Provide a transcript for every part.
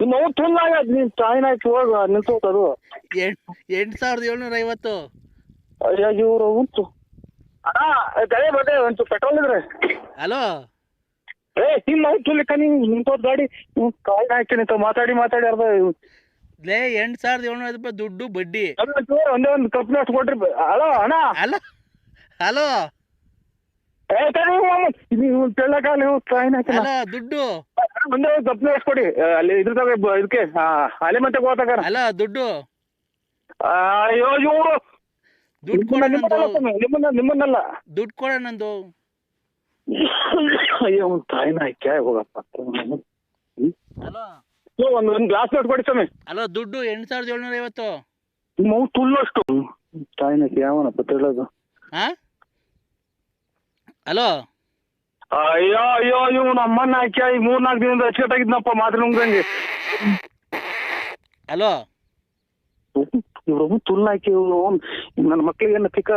ಅವ್ನು ತುಲ್ಲಾಗ ನೀನ್ ಚಾಯ್ನ್ ಹಾಕಿ ಹೋಗ ನಿಂತೋತದು ಎಂಟ್ ಸಾವಿರದ ಏಳ್ನೂರ ಐವತ್ತು? ಅಯ್ಯ ಇವ್ರು ಉಂಟು. ಅಣ್ಣ ಗಳೆ ಬಡ್ಡೆ ಒಂಚೂರು ಪೆಟ್ರೋಲ್ ಇದ್ರೆ. ಹಲೋ? ಏ ನಿಮ್ಮ ನೋವು ತುಲಿಕ ನೀವು ನಿಂತೋದ್ ಗಾಡಿ. ನೀವು ಕಾಯಿನ ಹಾಕಿ ನಿಂತ ಮಾತಾಡಿ ಮಾತಾಡಿ ಅರ್ಧ ಲೇ ಎಂಟು ಸಾವಿರದ ಏಳ್ನೂರ ರೂಪಾಯಿ ದುಡ್ಡು ಬಡ್ಡಿ. ಒಂದೇ ಒಂದು ಕಂಪ್ನಿ ಅಷ್ಟು ಕೊಟ್ರಿ ಹಲೋ ಅಣ್ಣ. Hello hello? ಏ ನೀವು ನೀವು ದುಡ್ಡು. ಮುಂದೆ ಕೊಡಿ ಅಲ್ಲಿ ಇದ್ರ ಇದಕ್ಕೆ ಅಲೆ ಮತ್ತೆ ಹೋಗ್ತಾಕಾರ ದುಡ್ಡು. ಅಯ್ಯೋ ಇವರು. ದುಡ್ಡು ಕೊಡ ನಂದು ನಿಮ್ಮನ್ನ ನಿಮ್ಮನ್ನಲ್ಲ. ದುಡ್ಡು ಕೊಡ ನಂದು ಅಯ್ಯೋ ಒಂದು ತಾಯಿನ ಆಯ್ಕೆ ಹೋಗಪ್ಪ ಹಲೋ. ಒಂದು ಒಂದು ಗ್ಲಾಸ್ ನೋಟ್ ಕೊಡಿ ಸ್ವಾಮಿ. ಹಲೋ ದುಡ್ಡು ಎಂಟು ಸಾವಿರದ ಏಳ್ನೂರ ಐವತ್ತು. ಮೌ ತುಳ್ಳಷ್ಟು ತಾಯಿನ ಯಾವನಪ್ಪ ತಿಳೋದು. ಹಾ ಹಲೋ ಅಯ್ಯೋ ಅಯ್ಯೋ ಇವ್ ನಮ್ಮನ್ನ ಹಾಕಿ ಈ ಮೂರ್ ದಿನದಿಂದ ದಿನದ ಅಚ್ಚುಕಟ್ಟಾಗಿದ್ನಪ್ಪ ಮಾತ್ರ ನುಂಗ್ದಂಗೆ. ಹಲೋ? ಇವ್ರು ತುಲ್ಲ ಹಾಕಿ ಇವ್ರು ನನ್ನ ಮಕ್ಳಿಗೆ ಏನು ತಿಕ್ಕ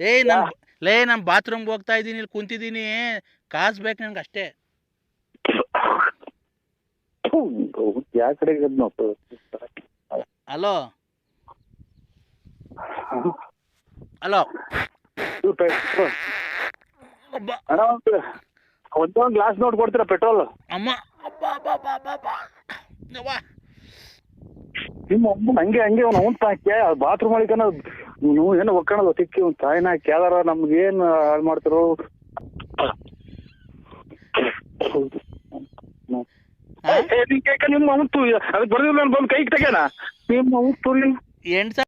ಏಯ್ ನಮ್ ಲೇ ನಾನು ಬಾತ್ರೂಮ್ಗೆ ಹೋಗ್ತಾ ಇದ್ದೀನಿ ಇಲ್ಲಿ ಕುಂತಿದ್ದೀನಿ. ಕಾಸು ಬೇಕು ನನಗೆ ಅಷ್ಟೇ. ಯಾವ ಅದ್ನಪ್ಪ ಹಲೋ? ಹಲೋ? ಅಣ್ಣ ಒಂದು ಒಂದೊಂದು ಗ್ಲಾಸ್ ನೋಟ್ ಕೊಡ್ತೀರಾ ಪೆಟ್ರೋಲ್ ಅಮ್ಮ ಅಬ್ಬ ಅಬ್ಬ ಅಬ್ಬ ಅಬ್ಬ ಅಬ್ಬ ಅವ್ವ. ನಿಮ್ಮ ಅಮ್ಮ ಹಂಗೆ ಹಂಗೆ ಅವ್ನು ಅವ್ನು ಹಾಕ್ಯ? ಬಾತ್ರೂಮ್ ಒಳಗನ ನೀವು ಏನು ಒಕ್ಕಣದ ತಿಕ್ಕಿ ಅವ್ನ ತಾಯಿನ ಕೇಳಾರ ನಮ್ಗೆ ಏನ್ ಹಾಳು ಮಾಡ್ತಾರೋ? ಏ, ನಿನ್ ಕೈಕ ನಿಮ್ಮ ಅವ್ನು ಅದಕ್ಕೆ ಬರ್ದಿಲ್ಲ ಬಂದು ಕೈಗೆ ತೆಗ್ಯಾನ? ನಿಮ್ಮ ಅವ್ನು ತುಳಿ ಎಂಟು